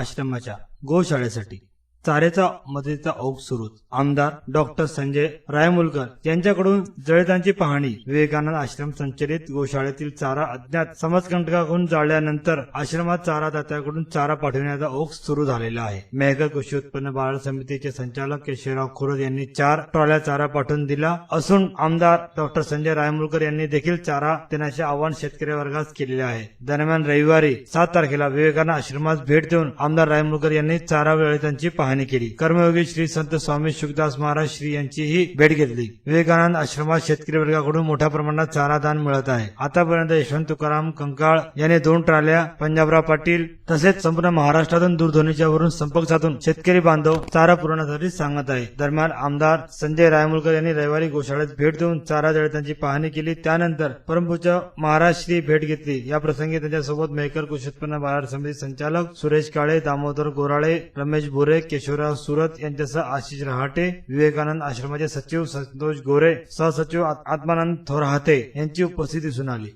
आश्रमाच्या गोशाळेसाठी. चाऱ्याचा मदतीचा ओघ सुरूच आमदार डॉक्टर संजय रायमुलकर यांच्याकडून जळितांची पाहणी. विवेकानंद आश्रम संचलित गोशाळेतील चारा अज्ञात समाजकंटकाकडून जाळल्यानंतर आश्रमात चारा दात्याकडून चारा पाठविण्याचा ओघ सुरू झालेला आहे. मेहकर कृषी उत्पन्न बाजार समितीचे संचालक केशवराव खुरद यांनी चार ट्रॉल्या चारा पाठवून दिला असून आमदार डॉक्टर संजय रायमुलकर यांनी देखील चारा देण्याचे आवाहन शेतकरी वर्गास केलेले आहे. दरम्यान रविवारी सात तारखेला विवेकानंद आश्रमात भेट देऊन आमदार रायमुलकर यांनी चारा वेळेतांची पाहणी पाहणी केली. कर्मयोगी श्री संत स्वामी शुकदास महाराज श्री यांचीही भेट घेतली. विवेकानंद आश्रमात शेतकरी वर्गाकडून मोठ्या प्रमाणात चारा दान मिळत आहे. आतापर्यंत यशवंत तुकाराम कंकाळ यांनी दोन ट्राल्या पंजाबराव पाटील तसेच संपूर्ण महाराष्ट्रातून दूरध्वनीच्या वरून संपर्क साधून शेतकरी बांधव चारा पुरवण्यासाठी सांगत आहे. दरम्यान आमदार संजय रायमुलकर यांनी रविवारी गोशाळेत भेट देऊन चारा जळितांची पाहणी केली. त्यानंतर परमपूज्य महाराज श्री भेट घेतली. या प्रसंगी त्यांच्यासोबत मेहकर कृषी उत्पन्न बाजार समिती संचालक सुरेश काळे दामोदर गोराळे रमेश भोरे के. केशवराव सुरत यांच्यासह आशिष रहाटे विवेकानंद आश्रमाचे सचिव संतोष गोरे सहसचिव आत्मानंद थोरहाते यांची उपस्थिती दिसून आली.